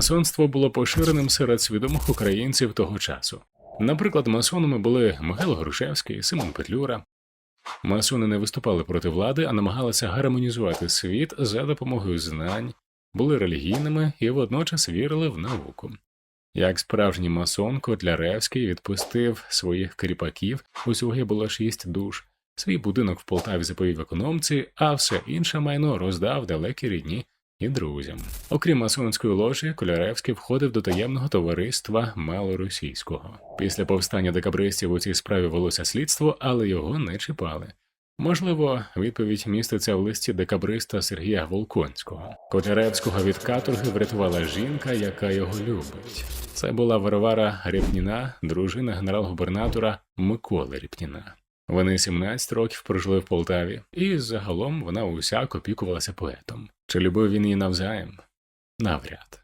Масонство було поширеним серед свідомих українців того часу. Наприклад, масонами були Михайло Грушевський, Симон Петлюра. Масони не виступали проти влади, а намагалися гармонізувати світ за допомогою знань, були релігійними і водночас вірили в науку. Як справжній масон, Котляревський відпустив своїх кріпаків, усього було шість душ, свій будинок в Полтаві заповів економці, а все інше майно роздав далекі рідні і друзям. Окрім масонської ложі, Коляревський входив до таємного товариства малоросійського. Після повстання декабристів у цій справі велося слідство, але його не чіпали. Можливо, відповідь міститься в листі декабриста Сергія Волконського. Котляревського від каторги врятувала жінка, яка його любить. Це була Варвара Рєпніна, дружина генерал-губернатора Миколи Рєпніна. Вони 17 років прожили в Полтаві, і загалом вона усяк опікувалася поетом. Чи любив він її навзаєм? Навряд.